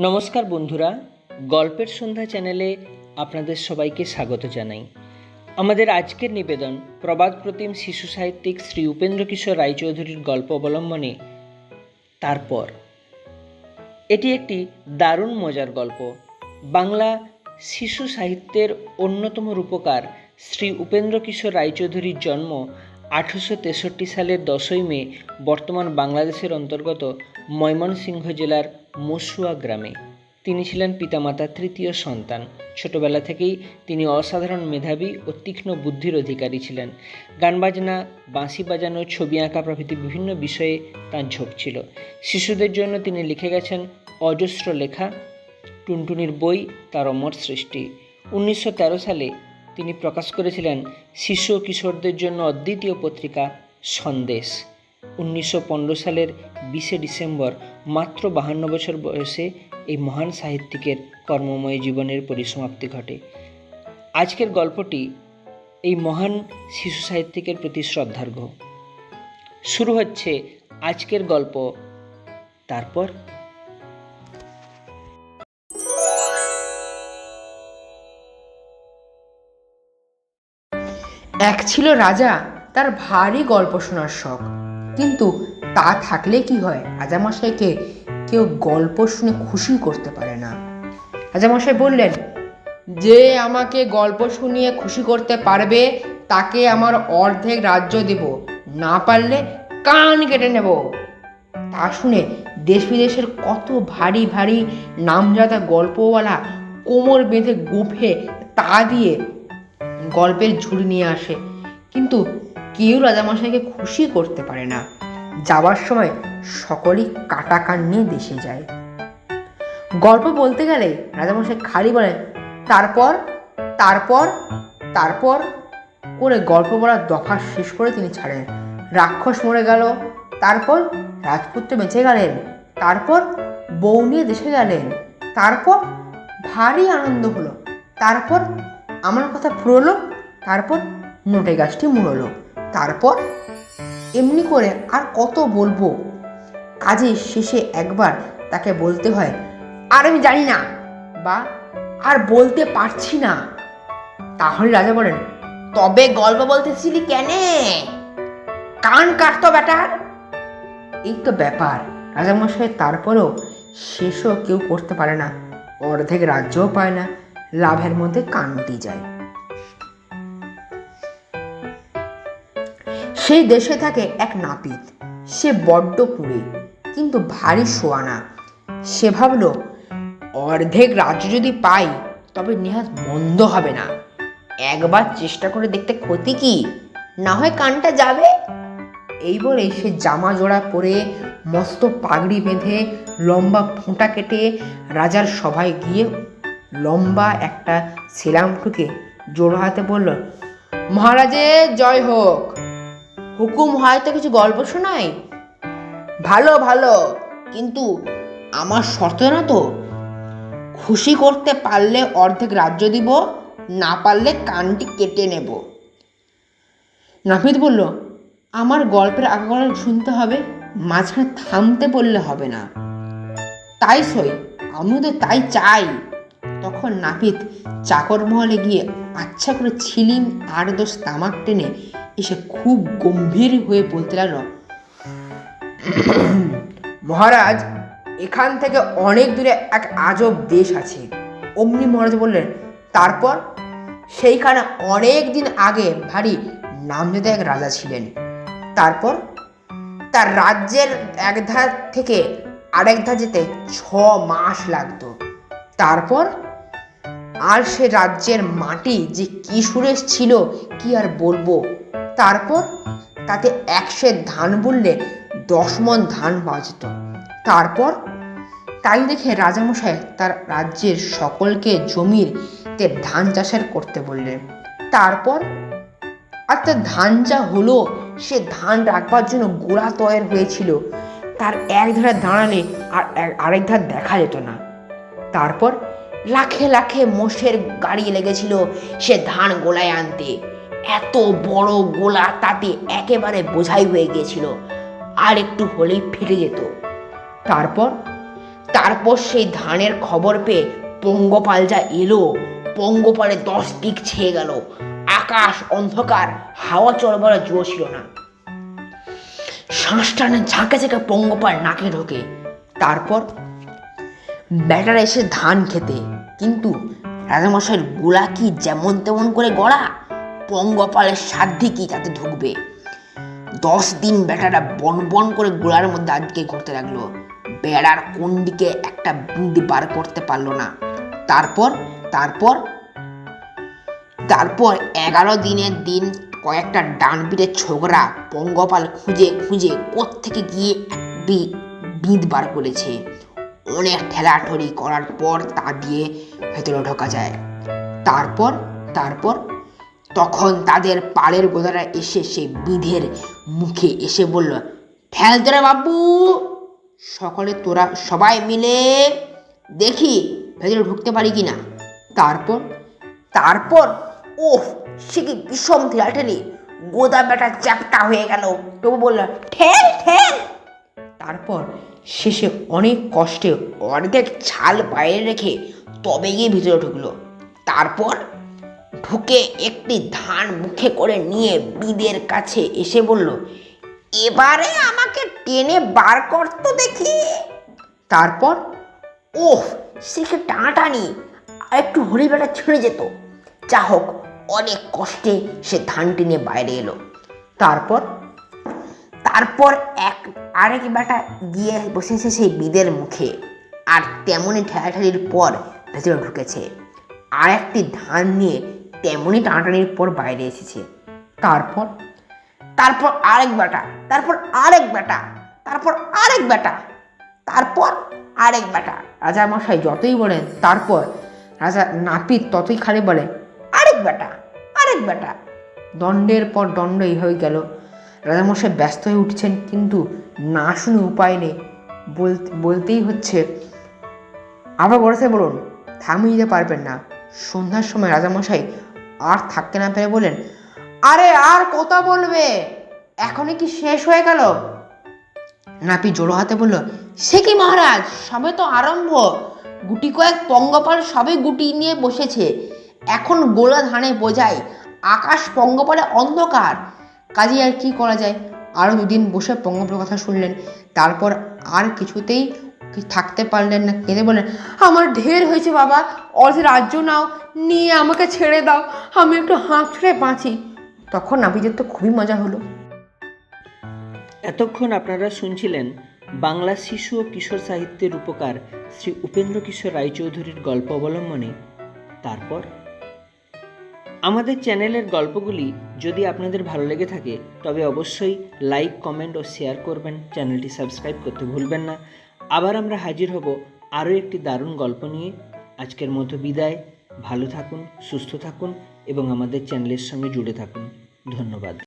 নমস্কার বন্ধুরা, গল্পের সন্ধ্যা চ্যানেলে আপনাদের সবাইকে স্বাগত জানাই। আমাদের আজকের নিবেদন প্রবাদ প্রতিম শিশু সাহিত্যিক শ্রী উপেন্দ্র কিশোর রায়চৌধুরীর গল্প অবলম্বনে। তারপর, এটি একটি দারুণ মজার গল্প। বাংলা শিশু সাহিত্যের অন্যতম রূপকার শ্রী উপেন্দ্র কিশোর রায়চৌধুরীর জন্ম আঠারোশো তেষট্টি সালের দশই মে, বর্তমান বাংলাদেশের অন্তর্গত ময়মনসিংহ জেলার মসুয়া গ্রামে। তিনি ছিলেন পিতামাতার তৃতীয় সন্তান। ছোটবেলা থেকেই তিনি অসাধারণ মেধাবী ও তীক্ষ্ণ বুদ্ধির অধিকারী ছিলেন। গান বাজনা, বাঁশি বাজানো, ছবি আঁকা প্রভৃতি বিভিন্ন বিষয়ে তাঁর ঝোঁক ছিল। শিশুদের জন্য তিনি লিখে গেছেন অজস্র লেখা, টুনটুনির বই, তার অমর সৃষ্টি। উনিশশো তেরো সালে তিনি প্রকাশ করেছিলেন শিশু কিশোরদের জন্য অদ্বিতীয় পত্রিকা, সন্দেশ। উনিশশো পনেরো সালের বিশে ডিসেম্বর মাত্র বাহান্ন বছর বয়সে এই মহান সাহিত্যিকের কর্মময় জীবনের পরিসমাপ্তি ঘটে। আজকের গল্পটি এই মহান শিশু সাহিত্যিকের প্রতি শ্রদ্ধার্ঘ। শুরু হচ্ছে আজকের গল্প, তারপর এক ছিল রাজা, তার ভারী গল্প শোনার শখ। কিন্তু তা থাকলে কি হয়? রাজামশাইকে কেউ গল্প শুনে খুশি করতে পারে না। রাজামশাই বললেন, যে আমাকে গল্প শুনিয়ে খুশি করতে পারবে, তাকে আমার অর্ধেক রাজ্য দেব। না পারলে কান কেটে নেব। তা শুনে দেশ বিদেশের কত ভারী ভারী, নামজাদা গল্পওয়ালা কোমর বেঁধে গুফে তা দিয়ে গল্পের ঝুড়ি নিয়ে আসে। কিন্তু কেউ রাজামশাইকে খুশি করতে পারে না। যাওয়ার সময় সকলেই কাটা কান নিয়ে দেশে যায়। গল্প বলতে গেলে রাজামশাই খালি বলেন তারপর তারপর তারপর করে গল্প বলার দফা শেষ করে তিনি ছাড়েন। রাক্ষস মরে গেল, তারপর রাজপুত্র বেঁচে গেলেন, তারপর বউ নিয়ে দেশে গেলেন, তারপর ভারী আনন্দ হলো, তারপর আমার কথা ফুরলো, তারপর নোটে গাছটি মুড়লো। তারপর এমনি করে আর কত বলব? কাজে শেষে একবার তাকে বলতে হয়, আর আমি জানি না বা আর বলতে পারছি না। তাহলে রাজা বলেন, তবে গল্প বলতেছিলি কেনে? কান কাটতো ব্যাটার এই তো ব্যাপার। রাজামশাই তারপরেও শেষও কেউ করতে পারে না। অর্ধেক রাজ্যও পায় না। লাভের মধ্যে কান্তি যায়। সেই দেশে থাকে এক নাপিত। সে বড্ড কুড়ে, কিন্তু ভারী শোয়ানা। সে ভাবল, অর্ধেক রাজ্য যদি পাই, তবে নেহাত মন্দ হবে না। একবার চেষ্টা করে দেখতে ক্ষতি কি? না হয় কানটা যাবে? এই বলে সে জামা জোড়া পরে মস্ত পাগড়ি বেঁধে লম্বা ফোঁটা কেটে রাজার সভায় গিয়ে লম্বা একটা সেলাম ঠুকে জোড়ো হাতে বলল মহারাজের জয় হোক। হুকুম হয়তো কিছু গল্প শোনাই? ভালো ভালো। কিন্তু আমার শর্ত না তো? খুশি করতে পারলে অর্ধেক রাজ্য দিব, না পারলে কানটি কেটে নেব। নাপিত বলল, আমার গল্পের আগাগোড়া শুনতে হবে, মাঝখানে থামতে বললে হবে না। তাই সই, আমিও তো তাই চাই। তখন নাপিত চাকর মহলে গিয়ে আচ্ছা করে ছিলিম আর দোষ তামাক টেনে এসে খুব গম্ভীর হয়ে বলতে লাগল, মহারাজ, এখান থেকে অনেক দূরে এক আজব দেশ আছে। অমনি মহারাজ বললেন, তারপর? সেইখানে অনেক দিন আগে ভারী নামজাদা এক রাজা ছিলেন। তারপর? তার রাজ্যের এক ধার থেকে আরেক ধার যেতে ছ মাস লাগতো। তারপর? আর সে রাজ্যের মাটি যে কি সুরেশ ছিল, কি আর বলব? তারপর তাতে একশো ধান বললে দশ মন ধান পাওয়া যেত। তারপর তাই দেখে রাজামশাই তার রাজ্যের সকলকে জমির তে ধান চাষের করতে বললেন। তারপর আর তার ধান যা হলো, সে ধান রাখবার জন্য গোড়া তয়ের হয়েছিল। তার এক ধারে দাঁড়ালে আর আরেক ধার দেখা যেত না। তারপর লাখে লাখে মোষের গাড়ি লেগেছিল সে ধান গোলায় আনতে। এত বড় গোলা তাতে একেবারে বোঝাই হয়ে গিয়েছিল। আর একটু হলেই ফেটে যেত। তারপর? তারপর সেই ধানের খবর পেয়ে পঙ্গপাল যা এলো, পঙ্গপালে দশ দিক ছেয়ে গেল। আকাশ অন্ধকার, হাওয়া চলবার জো ছিল না। শ্বাস ঝাঁকে ঝাঁকে পঙ্গপাল নাকে ঢোকে। তারপর? ব্যাটারা এসে ধান খেতে, কিন্তু রাজামশাইয়ের গোলা কি যেমন তেমন করে গড়া? পঙ্গপালের সাধ্যে কি তাতে ঢুকবে। দশ দিন বেটারা বন বন করে গোড়ার মধ্যে আজকে ঘুরতে লাগল। বেড়ার কোন দিকে একটা বিঁধ বার করতে পারল না। তারপর তারপর তারপর এগারো দিনের দিন কয়েকটা ডান পিঠের ছোকরা পঙ্গপাল খুঁজে খুঁজে কোত্থেকে গিয়ে বিঁধ বার করেছে। অনেক ঠেলাঠড়ি করার পর তা দিয়ে ভেতরে ঢোকা যায়। তারপর তারপর তখন তাদের পাড়ের গোদারা এসে সেই বিধের মুখে এসে বলল, ঠেল তোরা বাবু, সকলে তোরা সবাই মিলে দেখি ভেতরে ঢুকতে পারি কি না তারপর তারপর ও সে কি বিষম ঠেলাঠেলি গোদা বেটা চ্যাপটা হয়ে গেল। তবু বলল, ঠেল ঠেল! তারপর শেষে অনেক কষ্টে অর্ধেক ছাল বাইরে রেখে তবে গিয়ে ভিতরে ঢুকলো। তারপর ঢুকে একটি ধান মুখে করে নিয়ে বিদের কাছে এসে বলল, এবারে আমাকে টেনে বার করতো দেখি। তারপর, ওহ সেকে টানাটানি, আর একটু হরি বেটা ছেড়ে যেত। যা হোক, অনেক কষ্টে সে ধান টেনে বাইরে এলো। তারপর তারপর এক, আরেক বেটা গিয়ে বসেছে সেই বিদের মুখে, আর তেমনই ঠেলাঠেলির পর ভেতরে ঢুকেছে। আর একটি ধান নিয়ে তেমনই টানাটানির পর বাইরে এসেছে। তারপর তারপর আরেক বেটা তারপর আরেক বেটা তারপর আরেক বেটা তারপর আরেক বেটা রাজা মশাই যতই বলেন, তারপর রাজা নাপিত ততই খালি বলে, আরেক বেটা আরেক বেটা দণ্ডের পর দণ্ড এইভাবে গেল। রাজামশাই ব্যস্ত হয়ে উঠছেন, কিন্তু না শুনে উপায় নেই। বলতে বলতেই হচ্ছে, আবার বলেছে বলুন, থামিয়ে দিতে পারবেন না। সন্ধ্যার সময় রাজামশাই আর থাকতে না পেরে বলেন আরে, আর কথা বলবে? এখনই কি শেষ হয়ে গেল? নাপি জোড়ো হাতে বলল, সে কি মহারাজ? সবে তো আরম্ভ। গুটি কয়েক পঙ্গপাল সবে গুটি নিয়ে বসেছে। এখন গোলা ধানে বোঝাই আকাশ পঙ্গপালে অন্ধকার। কাজে আর কি করা যায়? আরও দুদিন বসে পঙ্গপালের কথা শুনলেন। তারপর আর কিছুতেই কি থাকতে পারলেন না, কেঁদে বললেন, আমার ঢের হয়েছে বাবা, অর্ধ রাজ্য নাও, নিয়ে আমাকে ছেড়ে দাও, আমি একটু হাঁপ ছেড়ে বাঁচি। তখন নাপিতের তো খুবই মজা হলো। এতক্ষণ আপনারা শুনছিলেন বাংলা শিশু ও কিশোর সাহিত্যের উপকার শ্রী উপেন্দ্র কিশোর রায়চৌধুরীর গল্প অবলম্বনে। তারপর? আমাদের চ্যানেলের গল্পগুলি যদি আপনাদের ভালো লেগে থাকে, তবে অবশ্যই লাইক, কমেন্ট ও শেয়ার করবেন। চ্যানেলটি সাবস্ক্রাইব করতে ভুলবেন না। আবার আমরা হাজির হব আরও একটি দারুণ গল্প নিয়ে। আজকের মতো বিদায়। ভালো থাকুন, সুস্থ থাকুন এবং আমাদের চ্যানেলের সঙ্গে জুড়ে থাকুন। ধন্যবাদ।